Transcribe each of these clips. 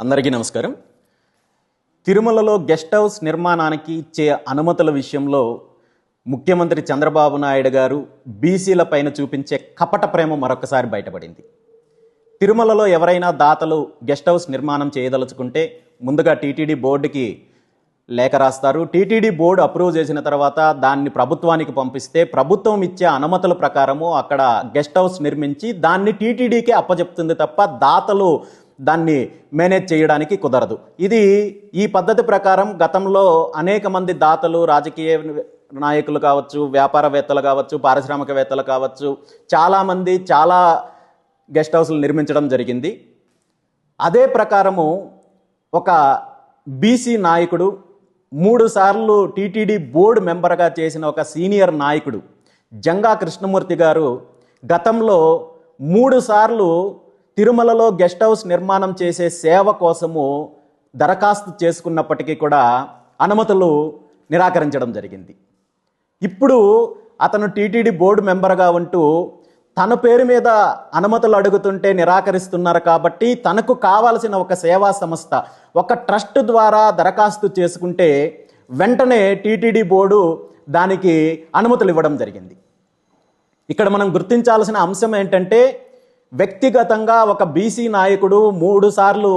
అందరికీ నమస్కారం. తిరుమలలో గెస్ట్ హౌస్ నిర్మాణానికి ఇచ్చే అనుమతుల విషయంలో ముఖ్యమంత్రి చంద్రబాబు నాయుడు గారు బీసీల పైన చూపించే కపట ప్రేమ మరొకసారి బయటపడింది. తిరుమలలో ఎవరైనా దాతలు గెస్ట్ హౌస్ నిర్మాణం చేయదలుచుకుంటే ముందుగా టీటీడీ బోర్డుకి లేఖ రాస్తారు. టీటీడీ బోర్డు అప్రూవ్ చేసిన తర్వాత దాన్ని ప్రభుత్వానికి పంపిస్తే ప్రభుత్వం ఇచ్చే అనుమతుల ప్రకారము అక్కడ గెస్ట్ హౌస్ నిర్మించి దాన్ని టీటీడీకే అప్పచెప్తుంది తప్ప దాతలు దాన్ని మేనేజ్ చేయడానికి కుదరదు. ఇది ఈ పద్ధతి ప్రకారం గతంలో అనేక మంది దాతలు రాజకీయ నాయకులు కావచ్చు వ్యాపారవేత్తలు కావచ్చు పారిశ్రామికవేత్తలు కావచ్చు చాలామంది చాలా గెస్ట్ హౌస్లు నిర్మించడం జరిగింది. అదే ప్రకారము ఒక బీసీ నాయకుడు మూడు సార్లు టీటీడీ బోర్డు మెంబర్గా చేసిన ఒక సీనియర్ నాయకుడు జంగా కృష్ణమూర్తి గారు గతంలో మూడు సార్లు తిరుమలలో గెస్ట్ హౌస్ నిర్మాణం చేసే సేవ కోసము దరఖాస్తు చేసుకున్నప్పటికీ కూడా అనుమతులు నిరాకరించడం జరిగింది. ఇప్పుడు అతను టీటీడీ బోర్డు మెంబర్గా ఉంటూ తన పేరు మీద అనుమతులు అడుగుతుంటే నిరాకరిస్తున్నారు కాబట్టి తనకు కావాల్సిన ఒక సేవా సంస్థ ఒక ట్రస్ట్ ద్వారా దరఖాస్తు చేసుకుంటే వెంటనే టీటీడీ బోర్డు దానికి అనుమతులు ఇవ్వడం జరిగింది. ఇక్కడ మనం గుర్తించాల్సిన అంశం ఏంటంటే వ్యక్తిగతంగా ఒక బీసీ నాయకుడు మూడు సార్లు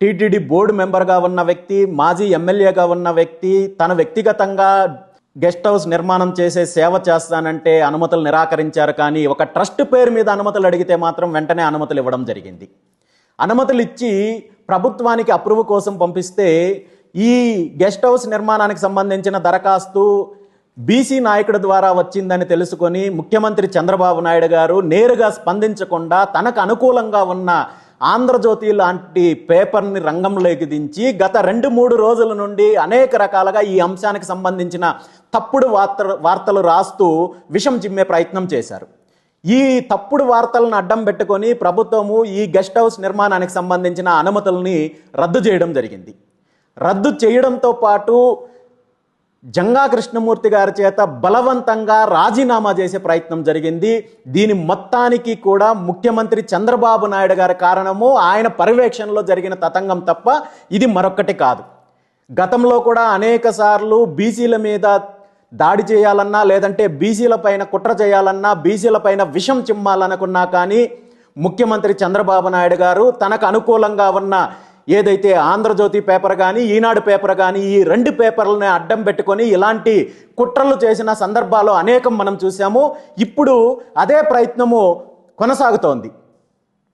టీటీడీ బోర్డు మెంబర్గా ఉన్న వ్యక్తి మాజీ ఎమ్మెల్యేగా ఉన్న వ్యక్తి తన వ్యక్తిగతంగా గెస్ట్ హౌస్ నిర్మాణం చేసే సేవ చేస్తానంటే అనుమతులు నిరాకరించారు కానీ ఒక ట్రస్ట్ పేరు మీద అనుమతులు అడిగితే మాత్రం వెంటనే అనుమతులు ఇవ్వడం జరిగింది. అనుమతులు ఇచ్చి ప్రభుత్వానికి అప్రూవ్ కోసం పంపిస్తే ఈ గెస్ట్ హౌస్ నిర్మాణానికి సంబంధించిన దరఖాస్తు బీసీ నాయకుడి ద్వారా వచ్చిందని తెలుసుకొని ముఖ్యమంత్రి చంద్రబాబు నాయుడు గారు నేరుగా స్పందించకుండా తనకు అనుకూలంగా ఉన్న ఆంధ్రజ్యోతి లాంటి పేపర్ని రంగంలోకి దించి గత రెండు మూడు రోజుల నుండి అనేక రకాలుగా ఈ అంశానికి సంబంధించిన తప్పుడు వార్త వార్తలు రాస్తూ విషం చిమ్మే ప్రయత్నం చేశారు. ఈ తప్పుడు వార్తలను అడ్డం పెట్టుకొని ప్రభుత్వము ఈ గెస్ట్ హౌస్ నిర్మాణానికి సంబంధించిన అనుమతుల్ని రద్దు చేయడం జరిగింది. రద్దు చేయడంతో పాటు జంగా కృష్ణమూర్తి గారి చేత బలవంతంగా రాజీనామా చేసే ప్రయత్నం జరిగింది. దీని మొత్తానికి కూడా ముఖ్యమంత్రి చంద్రబాబు నాయుడు గారి కారణము ఆయన పర్యవేక్షణలో జరిగిన తతంగం తప్ప ఇది మరొకటి కాదు. గతంలో కూడా అనేక సార్లు బీసీల మీద దాడి చేయాలన్నా లేదంటే బీసీల పైన కుట్ర చేయాలన్నా బీసీల పైన విషం చిమ్మాలనుకున్నా కానీ ముఖ్యమంత్రి చంద్రబాబు నాయుడు గారు తనకు అనుకూలంగా ఉన్న ఏదైతే ఆంధ్రజ్యోతి పేపర్ కానీ ఈనాడు పేపర్ కానీ ఈ రెండు పేపర్లని అడ్డం పెట్టుకొని ఇలాంటి కుట్రలు చేసిన సందర్భాలు అనేకం మనం చూసాము ఇప్పుడు అదే ప్రయత్నము కొనసాగుతోంది.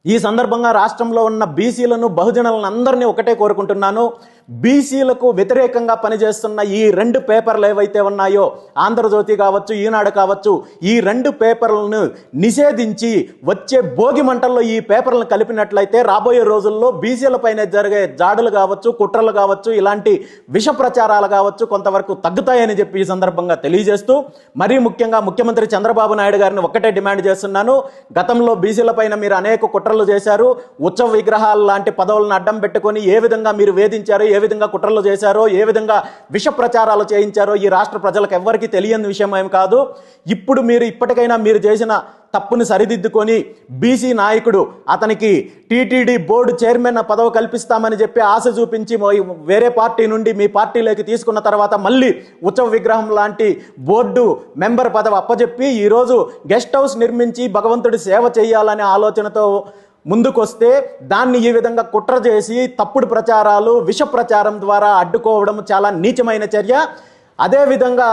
ఈ సందర్భంగా రాష్ట్రంలో ఉన్న బీసీలను బహుజనులను అందరినీ ఒకటే కోరుకుంటున్నాను. బీసీలకు వ్యతిరేకంగా పనిచేస్తున్న ఈ రెండు పేపర్లు ఏవైతే ఉన్నాయో ఆంధ్రజ్యోతి కావచ్చు ఈనాడు కావచ్చు ఈ రెండు పేపర్లను నిషేధించి వచ్చే భోగి మంటల్లో ఈ పేపర్లను కలిపినట్లయితే రాబోయే రోజుల్లో బీసీల పైన జరిగే జాడులు కావచ్చు కుట్రలు కావచ్చు ఇలాంటి విష ప్రచారాలు కావచ్చు కొంతవరకు తగ్గుతాయని చెప్పి ఈ సందర్భంగా తెలియజేస్తూ మరీ ముఖ్యంగా ముఖ్యమంత్రి చంద్రబాబు నాయుడు గారిని ఒక్కటే డిమాండ్ చేస్తున్నాను. గతంలో బీసీల పైన మీరు అనేక కుట్రలు చేశారు. ఉత్సవ విగ్రహాలు లాంటి పదవులను అడ్డం పెట్టుకొని ఏ విధంగా మీరు వేధించారు ఏ విధంగా కుట్రలు చేశారో ఏ విధంగా విష ప్రచారాలు చేయించారో ఈ రాష్ట్ర ప్రజలకు ఎవ్వరికీ తెలియని విషయం ఏమి కాదు. ఇప్పుడు మీరు ఇప్పటికైనా మీరు చేసిన తప్పుని సరిదిద్దుకొని బీసీ నాయకుడు అతనికి టీటీడీ బోర్డు చైర్మన్ పదవి కల్పిస్తామని చెప్పి ఆశ చూపించి వేరే పార్టీ నుండి మీ పార్టీలోకి తీసుకున్న తర్వాత మళ్ళీ ఉత్సవ విగ్రహం లాంటి బోర్డు మెంబర్ పదవి అప్పచెప్పి ఈరోజు గెస్ట్ హౌస్ నిర్మించి భగవంతుడి సేవ చేయాలనే ఆలోచనతో ముందుకొస్తే దాన్ని ఈ విధంగా కుట్ర చేసి తప్పుడు ప్రచారాలు విష ప్రచారం ద్వారా అడ్డుకోవడం చాలా నీచమైన చర్య. అదేవిధంగా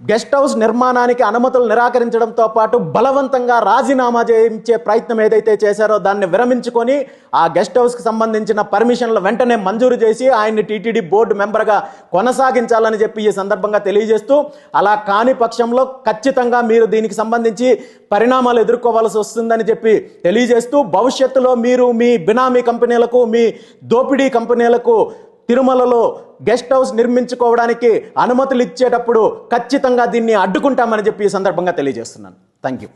గెస్ట్ హౌస్ నిర్మాణానికి అనుమతులు నిరాకరించడంతో పాటు బలవంతంగా రాజీనామా చేయించే ప్రయత్నం ఏదైతే చేశారో దాన్ని విరమించుకొని ఆ గెస్ట్ హౌస్కి సంబంధించిన పర్మిషన్లు వెంటనే మంజూరు చేసి ఆయన్ని టీటీడీ బోర్డు మెంబర్గా కొనసాగించాలని చెప్పి ఈ సందర్భంగా తెలియజేస్తూ అలా కాని పక్షంలో ఖచ్చితంగా మీరు దీనికి సంబంధించి పరిణామాలు ఎదుర్కోవాల్సి వస్తుందని చెప్పి తెలియజేస్తూ భవిష్యత్తులో మీరు మీ బినామీ కంపెనీలకు మీ దోపిడీ కంపెనీలకు తిరుమలలో గెస్ట్ హౌస్ నిర్మించుకోవడానికి అనుమతులు ఇచ్చేటప్పుడు ఖచ్చితంగా దీన్ని అడ్డుకుంటామని చెప్పి ఈ సందర్భంగా తెలియజేస్తున్నాను. Thank you